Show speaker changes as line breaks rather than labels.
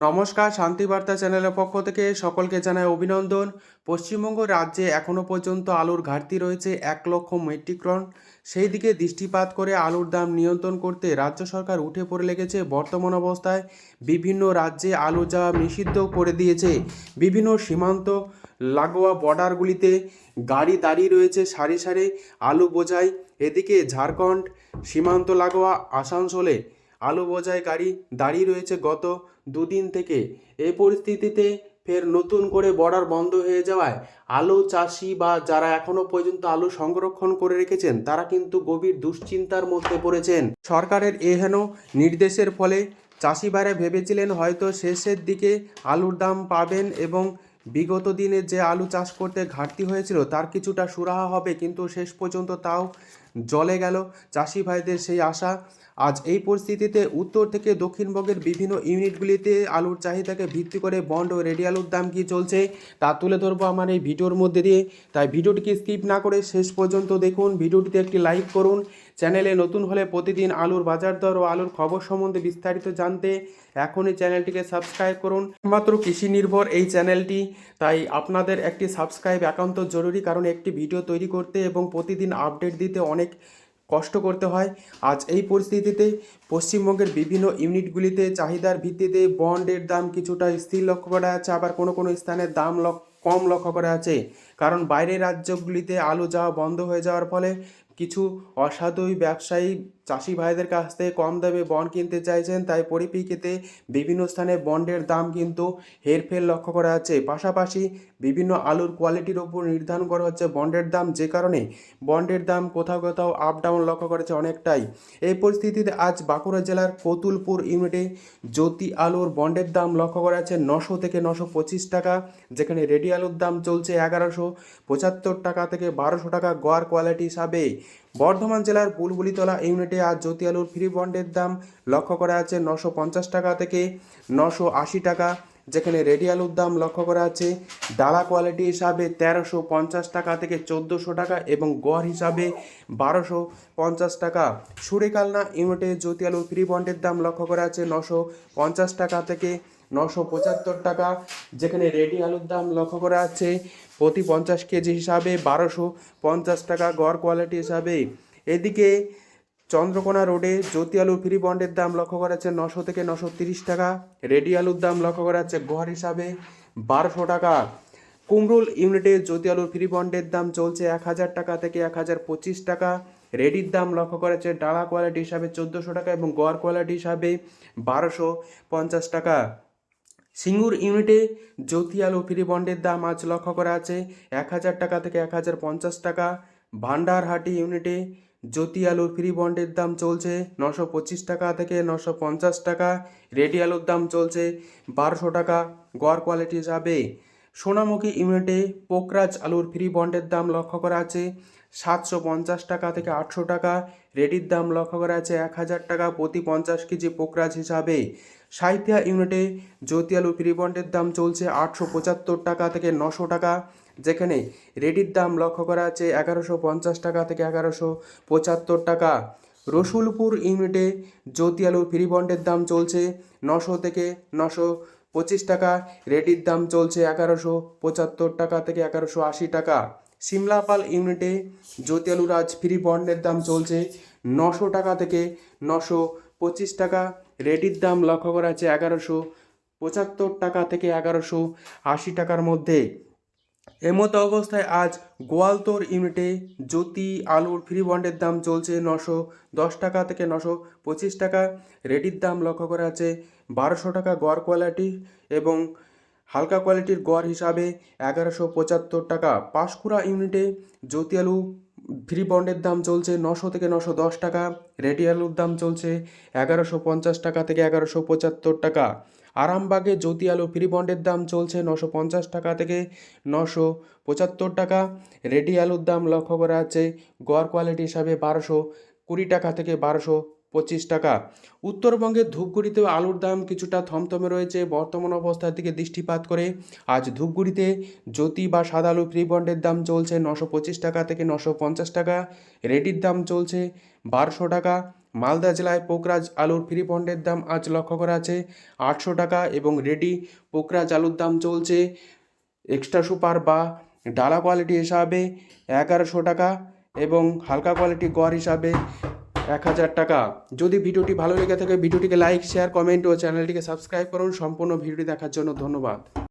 নমস্কার, শান্তিবার্তা চ্যানেলের পক্ষ থেকে সকলকে জানায় অভিনন্দন। পশ্চিমবঙ্গ রাজ্যে এখনও পর্যন্ত আলুর ঘাটতি রয়েছে এক লক্ষ মেট্রিক টন। সেই দিকে দৃষ্টিপাত করে আলুর দাম নিয়ন্ত্রণ করতে রাজ্য সরকার উঠে পড়ে লেগেছে বর্তমান অবস্থায়। বিভিন্ন রাজ্যে আলু যাওয়া নিষিদ্ধ করে দিয়েছে, বিভিন্ন সীমান্ত লাগোয়া বর্ডারগুলিতে গাড়ি দাঁড়িয়ে রয়েছে সারি সারি আলু বোঝাই। এদিকে ঝাড়খণ্ড সীমান্ত লাগোয়া আসানসোলে আলু বোঝাই গাড়ি দাঁড়িয়ে রয়েছে গত দুদিন থেকে। এই পরিস্থিতিতে ফের নতুন করে বর্ডার বন্ধ হয়ে যাওয়ায় আলু চাষি বা যারা এখনও পর্যন্ত আলু সংরক্ষণ করে রেখেছেন, তারা কিন্তু গভীর দুশ্চিন্তার মধ্যে পড়েছেন। সরকারের এহেন নির্দেশের ফলে চাষি ভাইরা ভেবেছিলেন হয়তো শেষের দিকে আলুর দাম পাবেন এবং বিগত দিনে যে আলু চাষ করতে ঘাটতি হয়েছিল, তার কিছুটা সুরাহা হবে, কিন্তু শেষ পর্যন্ত তাও জলে গেল। চাষি ভাইদের সেই আশা। আজ এই পরিস্থিতিতে উত্তর থেকে দক্ষিণবঙ্গের বিভিন্ন ইউনিটগুলিতে আলুর চাহিদাকে ভিত্তি করে বন্ড ও রেডি আলুর দাম কী চলছে তা তুলে ধরবো আমার এই ভিডিওর মধ্যে দিয়ে। তাই ভিডিওটিকে স্কিপ না করে শেষ পর্যন্ত দেখুন। ভিডিওটিতে একটি লাইক করুন। চ্যানেলে নতুন হলে প্রতিদিন আলুর বাজার দর ও আলুর খবর সম্বন্ধে বিস্তারিত জানতে এখনই চ্যানেলটিকে সাবস্ক্রাইব করুন। মাত্র কৃষি নির্ভর এই চ্যানেলটি, তাই আপনাদের একটি সাবস্ক্রাইব একান্ত জরুরি কারণ একটি ভিডিও তৈরি করতে এবং প্রতিদিন আপডেট দিতে অনেক কষ্ট করতে হয়। আজ এই পরিস্থিতিতে পশ্চিমবঙ্গের বিভিন্ন ইউনিটগুলিতে চাহিদার ভিত্তিতে বন্ডের দাম কিছুটা স্থির লক্ষ্য করা যাচ্ছে, আবার কোনো কোনো স্থানের দাম কম লক্ষ্য করা আছে কারণ বাইরের রাজ্যগুলিতে আলু যাওয়া বন্ধ হয়ে যাওয়ার ফলে কিছু অসাধু ব্যবসায়ী চাষি ভাইদের কাছ থেকে কম দামে বন্ড কিনতে চাইছেন, তাই পরিপ্রেক্ষিতে বিভিন্ন স্থানে বন্ডের দাম কিন্তু হেরফের লক্ষ্য করা যাচ্ছে। পাশাপাশি বিভিন্ন আলুর কোয়ালিটির ওপর নির্ধারণ করা হচ্ছে বন্ডের দাম, যে কারণে বন্ডের দাম কোথাও কোথাও আপ ডাউন লক্ষ্য করেছে অনেকটাই। এই পরিস্থিতিতে আজ বাঁকুড়া জেলার কতুলপুর ইউনিটে জ্যোতি আলুর বন্ডের দাম লক্ষ্য করা যাচ্ছে নশো থেকে নশো পঁচিশ টাকা, যেখানে রেডি আলুর দাম চলছে এগারোশো পঁচাত্তর টাকা থেকে বারোশো টাকা। গড় কোয়ালিটি হিসাবে বর্ধমান জেলার বুলবুলিতলা ইউনিটে আজ জ্যোতি আলুর ফ্রি বন্ডের দাম লক্ষ্য করা আছে নশো পঞ্চাশ টাকা থেকে নশো আশি টাকা, যেখানে রেডি আলুর দাম লক্ষ্য করা আছে ডালা কোয়ালিটি হিসাবে তেরোশো পঞ্চাশ টাকা থেকে চোদ্দোশো টাকা এবং গড় হিসাবে বারোশো পঞ্চাশ টাকা। সুরেকালনা ইউনিটে জ্যোতি আলুর ফ্রি বন্ডের দাম লক্ষ্য করা আছে নশো পঞ্চাশ টাকা থেকে নশো পঁচাত্তর টাকা, যেখানে রেডি আলুর দাম লক্ষ্য করা আছে। প্রতি পঞ্চাশ কেজি হিসাবে বারোশো পঞ্চাশ টাকা গড় কোয়ালিটি হিসাবে। এদিকে চন্দ্রকোনা রোডে জ্যোতি আলু ফ্রি বন্ডের দাম লক্ষ্য করা যাচ্ছে নশো থেকে নশো তিরিশ টাকা। রেডি আলুর দাম লক্ষ্য করা যাচ্ছে গড় হিসাবে বারোশো টাকা। কুমরুল ইউনিটে জ্যোতি আলুর ফ্রি বন্ডের দাম চলছে এক হাজার টাকা থেকে এক হাজার পঁচিশ টাকা। রেডির দাম লক্ষ্য করা যাচ্ছে ডালা কোয়ালিটি হিসাবে চোদ্দোশো টাকা এবং গড় কোয়ালিটি হিসাবে বারোশো পঞ্চাশ টাকা। সিঙ্গুর ইউনিটে জ্যোতি আলু ফ্রি বন্ডের দাম আজ লক্ষ্য করা আছে। এক হাজার টাকা থেকে এক হাজার পঞ্চাশ টাকা। ভান্ডারহাটি ইউনিটে জ্যোতি আলুর ফ্রি বন্ডের দাম চলছে নশো পঁচিশ টাকা থেকে নশো পঞ্চাশ টাকা। রেডি আলুর দাম চলছে বারোশো টাকা। গড় কোয়ালিটি হিসাবে সোনামুখী ইউনিটে পোকরাজ আলুর ফ্রি বন্ডের দাম লক্ষ্য করা আছে। সাতশো পঞ্চাশ টাকা থেকে আটশো টাকা। রেডির দাম লক্ষ্য করা আছে এক হাজার টাকা প্রতি পঞ্চাশ কেজি পোকরাজ হিসাবে। সাহিত্যা ইউনিটে জ্যোতি আলু ফ্রি বন্ডের দাম চলছে আটশো পঁচাত্তর টাকা থেকে নশো টাকা। যেখানে রেডির দাম লক্ষ্য করা আছে এগারোশো পঞ্চাশ টাকা থেকে এগারোশো পঁচাত্তর টাকা। রসুলপুর ইউনিটে জ্যোতি আলুর ফ্রি বন্ডের দাম চলছে নশো থেকে নশো পঁচিশ টাকা। রেডির দাম চলছে এগারোশো পঁচাত্তর টাকা থেকে এগারোশো আশি টাকা। সিমলাপাল ইউনিটে জ্যোতি আজ ফ্রি বন্ডের দাম চলছে নশো টাকা থেকে নশো পঁচিশ টাকা। রেডির দাম লক্ষ্য করা আছে এগারোশো পঁচাত্তর টাকা থেকে এগারোশো আশি টাকার মধ্যে। এমতো অবস্থায় আজ গোয়ালতোর ইউনিটে জ্যোতি আলুর ফ্রি বন্ডের দাম চলছে নশো দশ টাকা থেকে নশো পঁচিশ টাকা। রেডির দাম লক্ষ্য করা আছে বারোশো টাকা গড় কোয়ালিটি এবং হালকা কোয়ালিটির গড় হিসাবে এগারোশো পঁচাত্তর টাকা। পাঁশকুড়া ইউনিটে জ্যোতি আলু ফ্রি বন্ডের দাম চলছে নশো থেকে নশো দশ টাকা রেডি আলুর দাম চলছে এগারোশো পঞ্চাশ টাকা থেকে এগারোশো পঁচাত্তর টাকা। আরামবাগে জ্যোতি আলু ফ্রি বন্ডের দাম চলছে নশো পঞ্চাশ টাকা থেকে নশো পঁচাত্তর টাকা রেডি আলুর দাম লক্ষ্য করা আছে গড় কোয়ালিটি হিসাবে বারোশো কুড়ি টাকা থেকে বারোশো পঁচিশ টাকা। উত্তরবঙ্গের ধূপগুড়িতেও আলুর দাম কিছুটা থমথমে রয়েছে। বর্তমান অবস্থার দিকে দৃষ্টিপাত করে আজ ধূপগুড়িতে জ্যোতি বা সাদা আলু ফ্রি বন্ডের দাম চলছে নশো পঁচিশ টাকা থেকে নশো পঞ্চাশ টাকা। রেডির দাম চলছে বারোশো টাকা। মালদা জেলায় পোকরাজ আলুর ফ্রি পন্ডের দাম আজ লক্ষ্য করা আছে আটশো টাকা এবং রেডি পোকরাজ আলুর দাম চলছে এক্সট্রা সুপার বা ডালা কোয়ালিটি হিসাবে এগারোশো টাকা এবং হালকা কোয়ালিটি গড় হিসাবে এক হাজার টাকা। যদি ভিডিওটি ভালো লেগে থাকে, ভিডিওটিকে লাইক, শেয়ার, কমেন্ট ও চ্যানেলটিকে সাবস্ক্রাইব করুন। সম্পূর্ণ ভিডিওটি দেখার জন্য ধন্যবাদ।